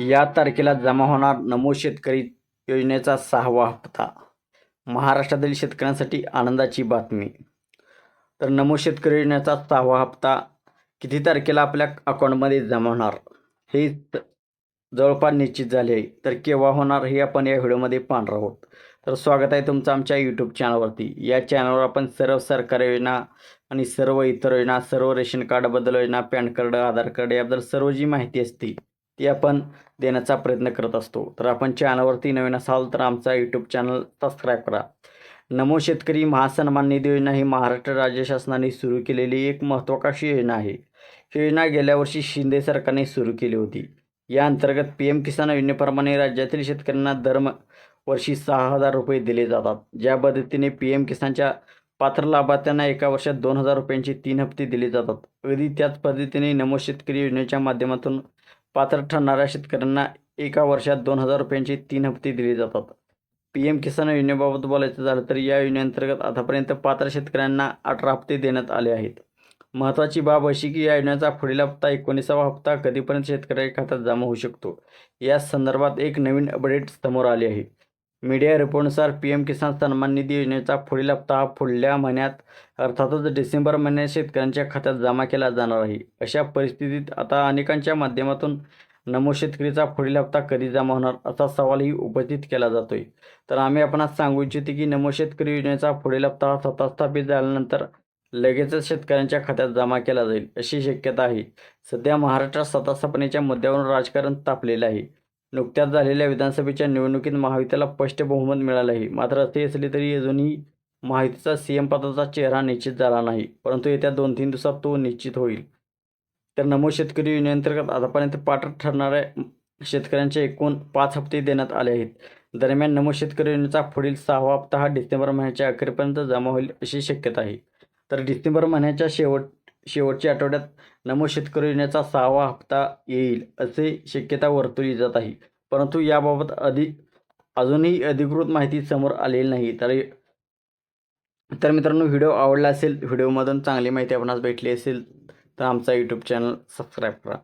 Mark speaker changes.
Speaker 1: या तारखेला जमा होणार नमो शेतकरी योजनेचा सहावा हप्ता. महाराष्ट्रातील शेतकऱ्यांसाठी आनंदाची बातमी. तर नमो शेतकरी योजनेचा सहावा हप्ता किती तारखेला आपल्या अकाउंटमध्ये जमा होणार? हे जवळपास निश्चित झाले. आहे तर केव्हा होणार हे आपण या व्हिडिओमध्ये पाहणार आहोत. तर स्वागत आहे तुमचं आमच्या यूट्यूब चॅनलवरती या चॅनलवर आपण सर्व सरकारी योजना आणि सर्व इतर योजना सर्व रेशन कार्डबद्दल योजना पॅन कार्ड आधार कार्ड याबद्दल सर्व जी माहिती असते ती आपण देण्याचा प्रयत्न करत असतो. तर आपण चॅनलवरती नवीन असाल तर आमचा यूट्यूब चॅनल सबस्क्राईब करा. नमो शेतकरी महासन्मान निधी योजना ही महाराष्ट्र राज्य शासनाने सुरू केलेली एक महत्त्वाकांक्षी योजना आहे. ही योजना गेल्या वर्षी शिंदे सरकारने सुरू केली होती. या अंतर्गत पी एम किसान योजनेप्रमाणे राज्यातील शेतकऱ्यांना दर वर्षी सहा हजार रुपये दिले जातात. ज्या पद्धतीने पी एम किसानच्या पात्र लाभार्थ्यांना एका वर्षात दोन हजार रुपयांचे तीन हप्ते दिले जातात. अगदी त्याच पद्धतीने नमो शेतकरी योजनेच्या माध्यमातून पात्र ठरणाऱ्या शेतकऱ्यांना एका वर्षात दोन हजार रुपयांचे तीन हप्ते दिले जातात. पी एम किसान योजनेबाबत बोलायचं झालं तर या योजनेअंतर्गत आतापर्यंत पात्र शेतकऱ्यांना अठरा हप्ते देण्यात आले आहेत. महत्त्वाची बाब अशी की या योजनेचा पुढील हप्ता एकोणीसावा हप्ता कधीपर्यंत शेतकऱ्याच्या खात्यात जमा होऊ शकतो? या संदर्भात एक नवीन अपडेट समोर आले आहे. मीडिया रिपोर्टनुसार पी एम किसान सन्मान निधी योजनेचा पुढील हप्ता हा पुढल्या महिन्यात अर्थातच डिसेंबर महिन्यात शेतकऱ्यांच्या खात्यात जमा केला जाणार आहे. अशा परिस्थितीत आता अनेकांच्या माध्यमातून नमो शेतकरीचा पुढील हप्ता कधी जमा होणार असा सवालही उपस्थित केला जातोय. तर आम्ही आपणास सांगू इच्छितो की नमो शेतकरी योजनेचा पुढील हप्ता हा स्वतः स्थापित झाल्यानंतर लगेचच शेतकऱ्यांच्या खात्यात जमा केला जाईल अशी शक्यता आहे. सध्या महाराष्ट्रात सत्ता स्थापनेच्या मुद्द्यावरून राजकारण तापलेलं आहे. नुकत्याच झालेल्या विधानसभेच्या निवडणुकीत महायुतीला स्पष्ट बहुमत मिळालं आहे मात्र असे असले तरी अजूनही महायुतीचा सी एम पदाचा चेहरा निश्चित झाला नाही परंतु येत्या दोन तीन दिवसात तो निश्चित होईल. तर नमो शेतकरी योजनेअंतर्गत आतापर्यंत पात्र ठरणाऱ्या शेतकऱ्यांचे एकूण पाच हप्ते देण्यात आले आहेत. दरम्यान नमो शेतकरी योजनेचा पुढील सहावा हप्ता हा डिसेंबर महिन्याच्या अखेरपर्यंत जमा होईल अशी शक्यता आहे. तर डिसेंबर महिन्याच्या शेवट शेवटच्या आठवड्यात नमो शेतकरी योजनेचा सहावा हप्ता येईल असे शक्यता वर्तवली जात आहे. परंतु याबाबत अधिक अजूनही अधिकृत माहिती समोर आलेली नाही. तर तर मित्रांनो व्हिडिओ आवडला असेल व्हिडिओमधून चांगली माहिती आपणास भेटली असेल तर आमचा यूट्यूब चॅनल सबस्क्राईब करा.